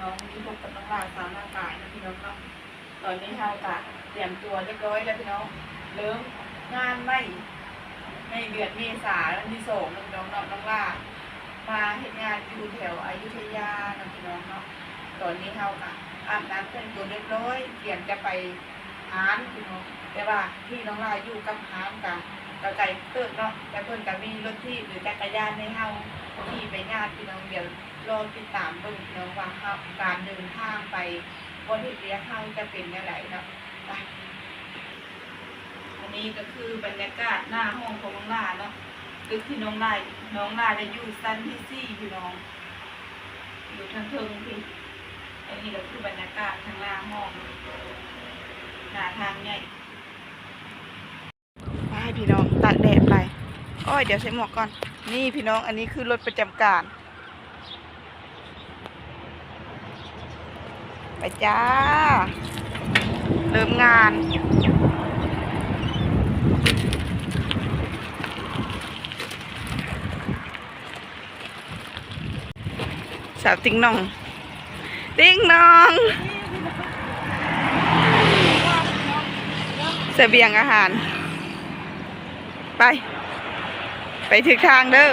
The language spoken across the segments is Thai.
น้องที่พบกับน้องลาสาวหน้ากายนะพี่น้องเนาะตอนนี้เฮากะเตรียมตัวเรียบร้อยแล้วพี่น้องเริ่มงานไม่ในเดือนเมษายนที่สองนะพี่น้องเนาะน้องลามาเฮ็ดงานอยู่แถวอยุธยานะพี่น้องเนาะตอนนี้เฮากะอาบน้ำแต่งตัวเรียบร้อยเตรียมจะไปหานพี่น้องแต่ว่าที่น้องลาอยู่กับหานกะ กะไก่เติบเนาะแต่เพิ่นกะมีรถที่หรือจักรยานในเฮาที่ไปงานพี่น้องเดี๋ยวรอติดตามเบิ่งเนาะว่าเฮาการเดินทางไปบนเฮ็ดเรียกเฮาจะเป็นจังไดเนาะไปอันนี้ก็คือบรรยากาศหน้าห้องของน้องลาเนาะตึกที่น้องลาน้องลาได้อยู่ชั้นที่สี่พี่น้อง อยู่ทางเทิงพี่อันนี้ก็คือบรรยากาศทางหน้าห้องหน้าทางใหญ่ากแดดไปอ้อยเดี๋ยวใส่หมวกก่อน นี่พี่น้องอันนี้คือรถประจำการ ไปจ้า เริ่มงาน สาวติ๊งน้อง ติ๊งน้องเสบียงอาหาร ไป ไปถึงทางเด้อ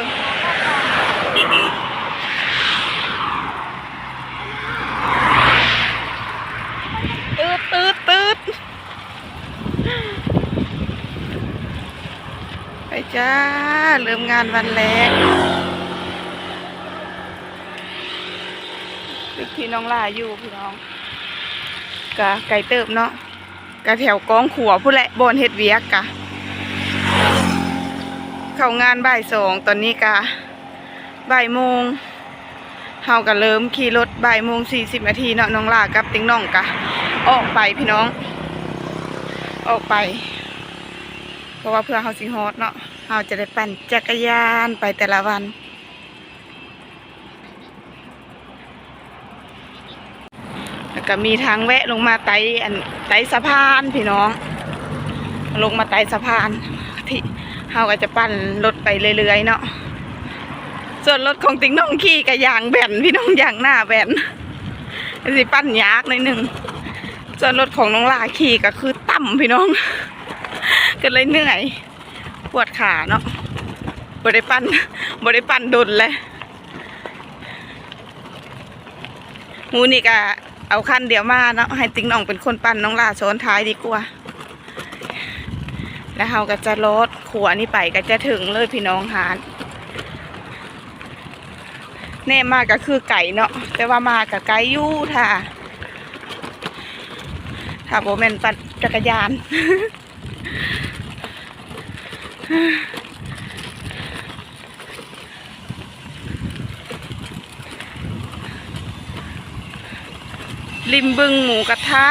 ตืดตืดตืดไปจ้า เริ่มงานวันแรกตึกที่น้องลาอยู่พี่น้องกะไก่เติบเนาะกะแถวกองขัวผู้แหละบอนเฮ็ดเวียกกะ เข้างานบ่ายสองตอนนี้กะบ่ายโมงเฮาก็เริ่มขี่รถบ่ายโมงสี่สิบนาทีเนาะน้องลากับติ๊งน้องกะออกไปพี่น้อง ออกไป เพราะว่าเพื่อเฮาสิฮอดเนาะเฮาจะได้ปั่นจักรยานไปแต่ละวันแล้วก็มีทางแวะลงมาไต่อันไต่สะพานพี่น้อง ลงมาไต่สะพาน เฮาก็จะปั่นรถไปเรื่อยๆเนาะส่วนรถของติ๊งน้องขี่กับยางแบนพี่น้องยางหน้าแบนสิปั้นยากหน่อยหนึ่งส่วนรถของน้องลาขี่ก็คือต่ำพี่น้อง ก็เลยเหนื่อยปวดขาเนาะบริปั้นบริปั้นดุนเลยมูนี่ก็เอาคันเดียวมาเนาะให้ติ๊งน้องเป็นคนปั้นน้องลาซ้อนท้ายดีกว่า แล้วเราก็จะลดขวนี่ไปก็จะถึงเลยพี่น้องหานแน่มากก็คือไก่เนาะแต่ว่ามากับไก่ยู่ท่าถ้าโบแมนปั่นจักรยาน ริมบึงหมูกระทะ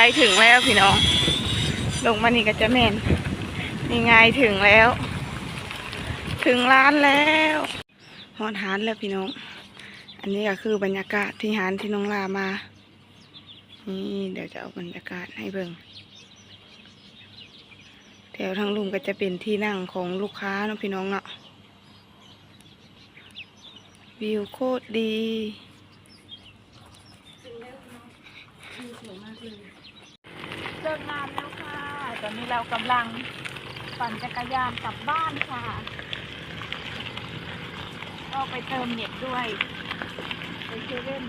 กล้ถึงแล้วพี่น้อง ลงมานี่ก็จะแม่นนี่ไงถึงแล้ว ถึงร้านแล้วฮอนหานแล้วพี่น้อง อันนี้ก็คือบรรยากาศที่หานที่น้องลามา นี่เดี๋ยวจะเอาบรรยากาศให้เบิ่งแถวทางลุมก็จะเป็นที่นั่งของลูกค้าเนาะพี่น้องเนาะวิวโคตรดี เลิกงานแล้วค่ะ ต อนนี้เรากำลังปั่นจักรยานกลับบ้านค่ะ ก็ไปเติมเน็ตด้วย ไปเซเว่น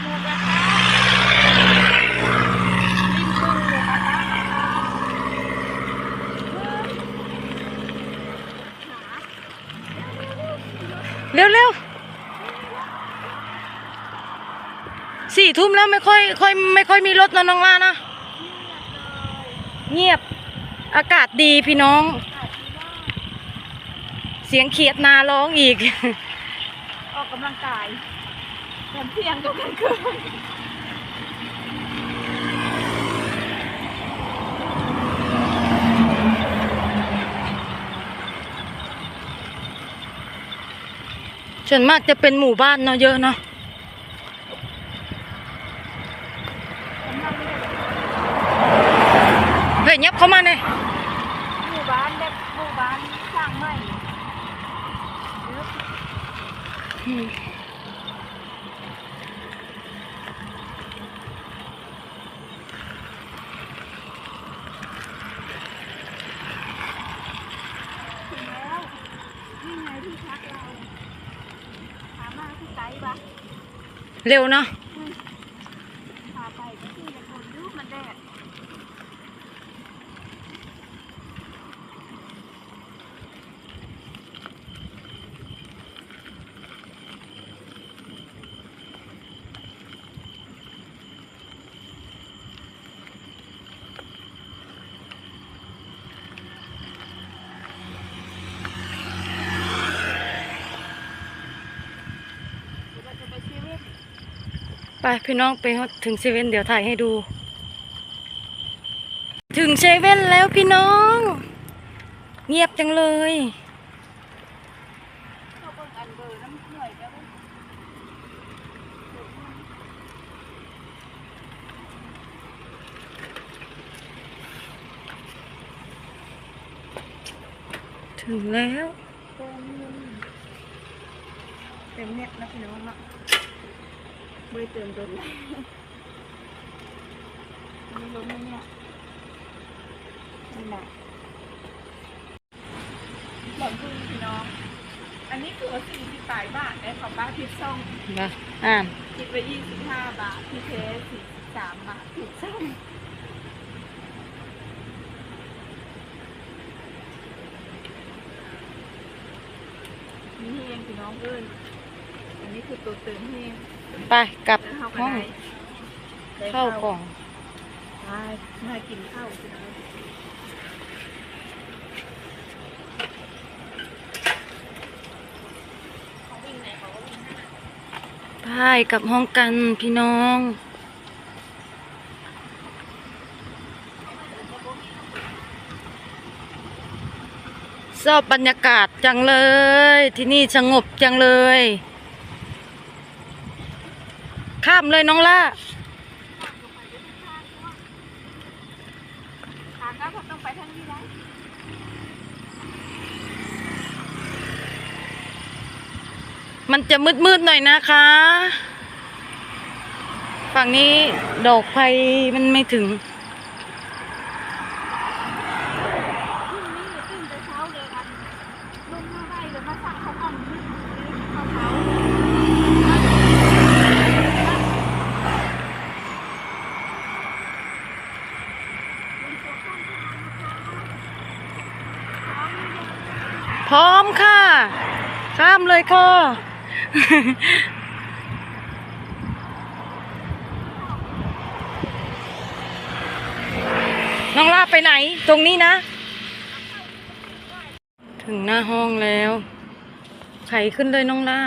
หมูกระทะริมบึงหมูกระทะเร็วเร็ว ๆสี่ทุ่มแล้วไม่ค่อยค่อยไม่ค่อยมีรถนะน้องล่านะเงียบอากาศดีพี่น้อง เสียงเขียดนาร้องอีก ออกกำลังกายแถมเที่ยงก็กลางคืนส่วนมากจะเป็นหมู่บ้านเนาะเยอะเนาะ ข่อยยับเข้ามาเนี่ยหมู่บ้านแบบหมู่บ้านสร้างใหม่เร็วเนาะ พาไปก็คือจะคนรูปมันแดด เราจะไปชีวิต ไปพี่น้องไปถึงเซเว่นเดี๋ยวถ่ายให้ดู ถึงเซเว่นแล้วพี่น้อง เงียบจังเลยถึงแล้วเติมเนเต็มเน็ตนะพี่น้องเนาะ ไม่ได้เติมโดนเลยไม่รู้ไหมเนี่ยนั่นแหละหล่อนพึ่งพี่น้อง อันนี้คือสี่สิบปลายบาทได้ของบ้านพิซซ่องนะอ่านคิดไปยี่สิบห้าบาทพี่เทสสี่สิบสามบาทพิซซ่องนี่เองพี่น้องเอ้ยอันนี้คือตัวเติมเอง ไปกลับห้องเข้ากล่องใช่มากินข้าวไปกลับห้องกันพี่น้องชอบบรรยากาศจังเลย ที่นี่สงบจังเลย ข้ามเลยน้องล่าต้องไปทางนี้ได้มันจะมืดๆหน่อยนะคะ ฝั่งนี้ดอกไฟมันไม่ถึง พรุ่งนี้เดี๋ยวตื่นแต่เช้าเลยอันลงมาได้เดี๋ยวมาสั่งเขาอ่อนขึ้นเขาเผา พร้อมค่ะ ข้ามเลยค่ะ น้องลาไปไหน ตรงนี้นะ ถึงหน้าห้องแล้ว ไขขึ้นเลยน้องลา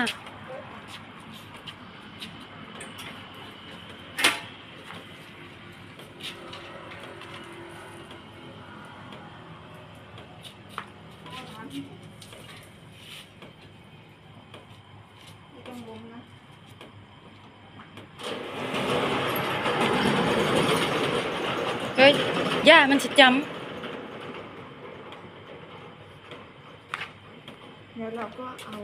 ไม่ต้องลงนะ เฮ้ ย่ามันสิจเดี๋ยวเราก็เอา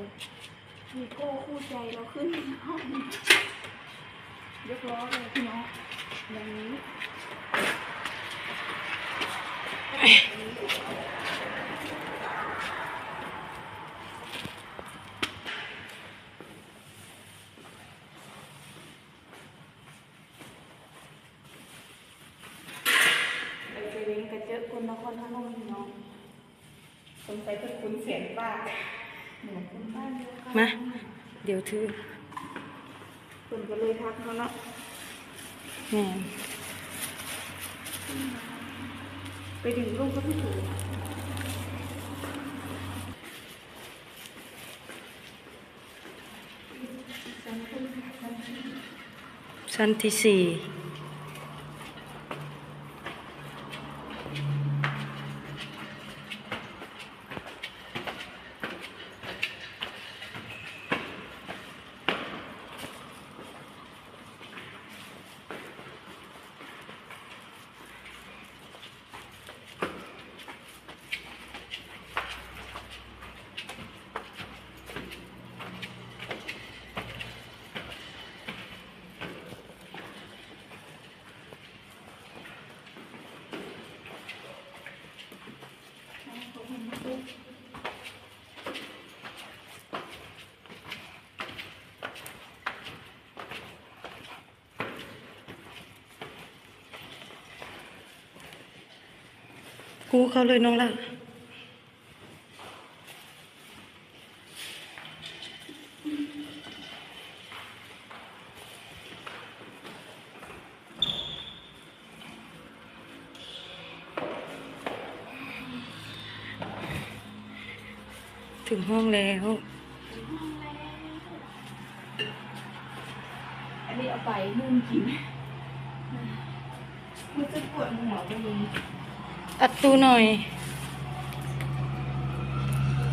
วีโก้คู่ใจเราขึ้นห้องยกล้อเลยพี่น้องอย่างนี้ ไปเซเว่ นกระเจอคนนครพนมพี่น้องสงสัยจะคุ้นเสียงป้าเหมือนคุณป้าเดียวกันำมา เดี๋ยวถือคนก็เลยทักเขาเนาะแม่ไปดึงลูกก็ไม่ถูกชั้นที่สี่ กูเข้าเลยน้องละถึงห้องแล้วอันนี้เอาไปนุ่มกินมันจะปวดหัวไปเลย อัดตู้หน่อย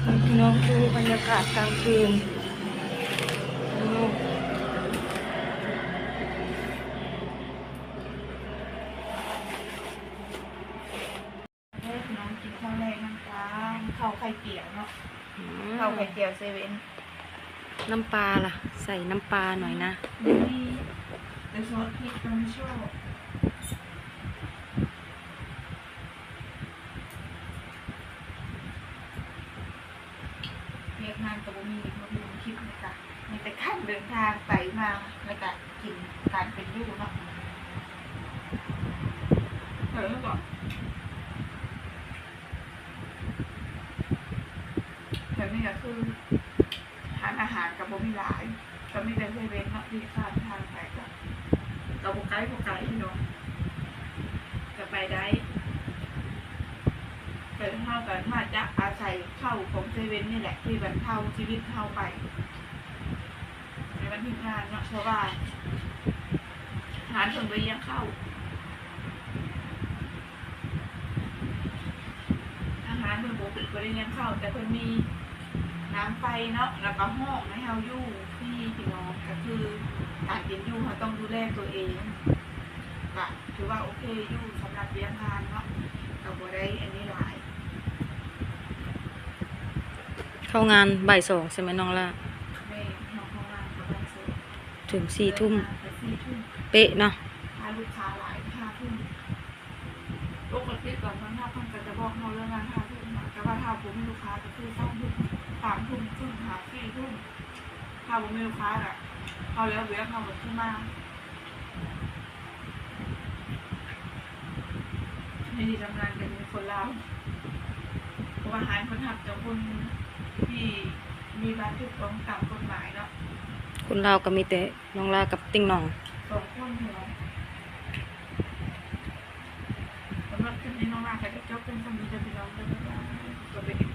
ให้พี่น้องดูบรรยากาศกลางคืนข้างนอกเฮ้ยน้องกินข้าวแรกน้ำตาลข้าวไข่เกี่ยวเนาะอืข้าวมไข่เกี่ยวเซเว่นน้ำปลาล่ะ ใส่น้ำปลาหน่อยนะนี่แต่ซอสพริกก็ไม่ชอบเรียกงานกับบุมีบุมีคลิปในการในแต่ขั้ นเดินทางไปมาในการกินการเป็นอยู่เนาะเออก่อนแต่นี่ก็คือทานอาหารกับบุมีหลาย ก็มีแต่เซเว่นเนาะที่ข้ามทางไปกับกับบุกไก่บุกไก่พี่น้องจะไปได้แต่ถ้ากันมาจะอาศัยเข้าของเซเว่นนี่แหละ ที่แบบเข้าชีวิตเข้าไปันที่งานเนาะเพราะว่าหาถึงไปเลี้ยงเข้าอาหารเพิ่นบ่ปิดบ่ได้เลี้ยงเข้าแต่เพิ่นมีน้ำไฟเนาะแล้วก็ห้องให้เฮาอยู่ที่พี่น้องก็คือการกินอยู่เขาต้องดูแลตัวเองก็ถือว่าโอเคอยู่สำหรับเลี้ยงทานเนาะก็บ่ได้อันนี้หลายเข้างานบ่ายสองใช่ไหมน้องล่ะ แม่น้องของงานก็ต้องซื้อ ถึงสี่ทุ่มเป๊ะเนาะถ้าลูกค้าหลายห้าทุ่มปกติก่อนวันห้าทุ่มก็จะบอกเราเรื่องงานห้าทุ่มแต่ว่าถ้าผมมีลูกค้าก็คือสองทุ่มสามทุ่มครึ่งหาสี่ทุ่มถ้าผมมีลูกค้าอะเขาแล้วเวียเขาแบบขึ้นมาในที่ทำงานเป็นคนลาวเพราะว่าหารคนหักจากคนที่มีบันทึกต้องตามกฎหมายเนาะ คนเราวก็มีแต่น้องลากับติ้งหน่องสองคนเหรอสำหรับคลิปนี้น้องลาใครก็เจ้าเป็นสามีจะไป็นน้องก็ได้ก็เป็น